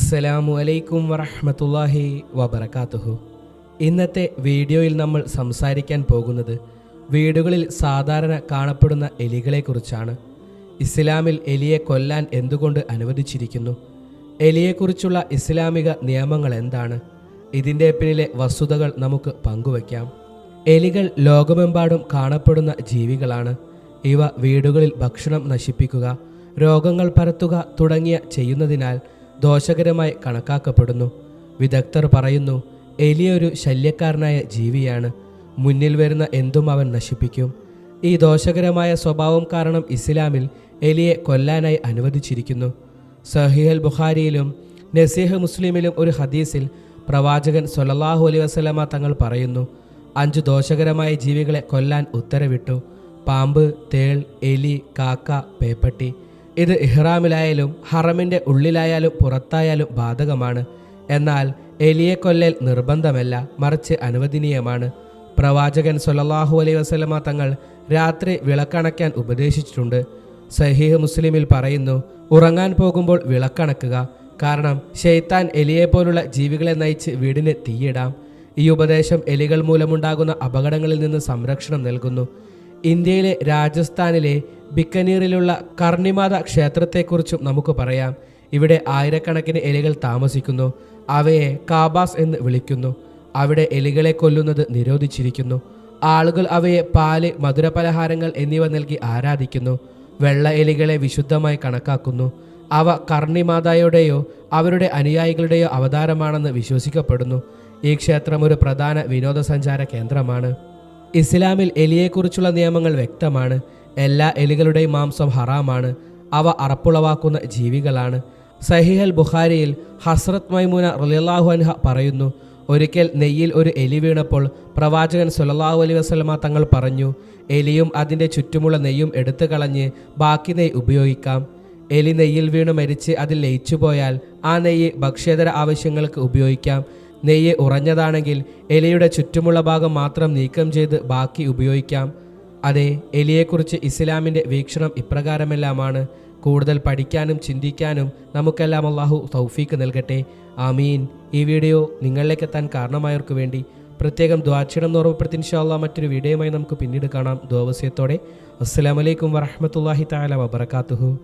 അസ്സലാമു അലൈക്കും വറഹ്മത്തുള്ളാഹി വബറകാതുഹു. ഇന്നത്തെ വീഡിയോയിൽ നമ്മൾ സംസാരിക്കാൻ പോകുന്നത് വീടുകളിൽ സാധാരണ കാണപ്പെടുന്ന എലികളെക്കുറിച്ചാണ്. ഇസ്ലാമിൽ എലിയെ കൊല്ലാൻ എന്തുകൊണ്ട് അനുവദിച്ചിരിക്കുന്നു? എലിയെക്കുറിച്ചുള്ള ഇസ്ലാമിക നിയമങ്ങൾ എന്താണ്? ഇതിന്റെ പിന്നിലെ വസ്തുതകൾ നമുക്ക് പങ്കുവയ്ക്കാം. എലികൾ ലോകമെമ്പാടും കാണപ്പെടുന്ന ജീവികളാണ്. ഇവ വീടുകളിൽ ഭക്ഷണം നശിപ്പിക്കുക രോഗങ്ങൾ പരത്തുക തുടങ്ങിയ ചെയ്യുന്നതിനാൽ ദോഷകരമായി കണക്കാക്കപ്പെടുന്നു. വിദഗ്ധർ പറയുന്നു എലിയൊരു ശല്യക്കാരനായ ജീവിയാണ്. മുന്നിൽ വരുന്ന എന്തും അവൻ നശിപ്പിക്കും. ഈ ദോഷകരമായ സ്വഭാവം കാരണം ഇസ്ലാമിൽ എലിയെ കൊല്ലാനായി അനുവദിച്ചിരിക്കുന്നു. സഹിഹൽ ബുഖാരിയിലും നസീഹ് മുസ്ലിമിലും ഒരു ഹദീസിൽ പ്രവാചകൻ സൊല്ലാഹു അലൈ വസ്ലമ തങ്ങൾ പറയുന്നു അഞ്ച് ദോഷകരമായ ജീവികളെ കൊല്ലാൻ ഉത്തരവിട്ടു. പാമ്പ് തേൾ എലി കാക്ക പേപ്പട്ടി ഇത് ഇഹ്റാമിലായാലും ഹറമിന്റെ ഉള്ളിലായാലും പുറത്തായാലും ബാധകമാണ്. എന്നാൽ എലിയെ കൊല്ലൽ നിർബന്ധമല്ല മറിച്ച് അനുവദനീയമാണ്. പ്രവാചകൻ സൊല്ലാഹു അലൈ വസ്ലമ തങ്ങൾ രാത്രി വിളക്കണയ്ക്കാൻ ഉപദേശിച്ചിട്ടുണ്ട്. സഹീഹ് മുസ്ലിമിൽ പറയുന്നു ഉറങ്ങാൻ പോകുമ്പോൾ വിളക്കണക്കുക. കാരണം ഷെയ്ത്താൻ എലിയെപ്പോലുള്ള ജീവികളെ നയിച്ച് വീടിന് തീയിടാം. ഈ ഉപദേശം എലികൾ മൂലമുണ്ടാകുന്ന അപകടങ്ങളിൽ നിന്ന് സംരക്ഷണം നൽകുന്നു. ഇന്ത്യയിലെ രാജസ്ഥാനിലെ ബിക്കനീറിലുള്ള കർണിമാത ക്ഷേത്രത്തെക്കുറിച്ചും നമുക്ക് പറയാം. ഇവിടെ ആയിരക്കണക്കിന് എലികൾ താമസിക്കുന്നു. അവയെ കാബാസ് എന്ന് വിളിക്കുന്നു. അവിടെ എലികളെ കൊല്ലുന്നത് നിരോധിച്ചിരിക്കുന്നു. ആളുകൾ അവയെ പാൽ മധുരപലഹാരങ്ങൾ എന്നിവ നൽകി ആരാധിക്കുന്നു. വെള്ള എലികളെ വിശുദ്ധമായി കണക്കാക്കുന്നു. അവ കർണിമാതായുടെയോ അവരുടെ അനുയായികളുടെയോ അവതാരമാണെന്ന് വിശ്വസിക്കപ്പെടുന്നു. ഈ ക്ഷേത്രം ഒരു പ്രധാന വിനോദസഞ്ചാര കേന്ദ്രമാണ്. ഇസ്ലാമിൽ എലിയെക്കുറിച്ചുള്ള നിയമങ്ങൾ വ്യക്തമാണ്. എല്ലാ എലികളുടെയും മാംസം ഹറാമാണ്. അവ അറപ്പുളവാക്കുന്ന ജീവികളാണ്. സഹിഹൽ ബുഖാരിയിൽ ഹസ്രത് മൈമൂന റലിയല്ലാഹു അൻഹ പറയുന്നു ഒരിക്കൽ നെയ്യിൽ ഒരു എലി വീണപ്പോൾ പ്രവാചകൻ സുലല്ലാഹു അലൈ വസ്ലമ തങ്ങൾ പറഞ്ഞു എലിയും അതിന്റെ ചുറ്റുമുള്ള നെയ്യും എടുത്തു കളഞ്ഞ് ബാക്കി നെയ്യ് ഉപയോഗിക്കാം. എലി നെയ്യിൽ വീണ് മരിച്ച് അതിൽ ലയിച്ചു പോയാൽ ആ നെയ്യ് ഭക്ഷ്യേതര ആവശ്യങ്ങൾക്ക് ഉപയോഗിക്കാം. നെയ്യ് ഉറഞ്ഞതാണെങ്കിൽ എലിയുടെ ചുറ്റുമുള്ള ഭാഗം മാത്രം നീക്കം ചെയ്ത് ബാക്കി ഉപയോഗിക്കാം. അതെ എലിയെക്കുറിച്ച് ഇസ്ലാമിന്റെ വീക്ഷണം ഇപ്രകാരമെല്ലാമാണ്. കൂടുതൽ പഠിക്കാനും ചിന്തിക്കാനും നമുക്കെല്ലാം അള്ളാഹു തൗഫീക്ക് നൽകട്ടെ. ആമീൻ. ഈ വീഡിയോ നിങ്ങളിലേക്ക് എത്താൻ കാരണമായവർക്ക് വേണ്ടി പ്രത്യേകം ദ്വാക്ഷണം ഓർമ്മപ്പെടുത്തി ഇൻഷാല്ല മറ്റൊരു വീഡിയോയുമായി നമുക്ക് പിന്നീട് കാണാം. ദ്വാവസ്യത്തോടെ അസ്സലാമലൈക്കും വറഹമത്തല്ലാഹി താല വബർക്കാത്തുഹു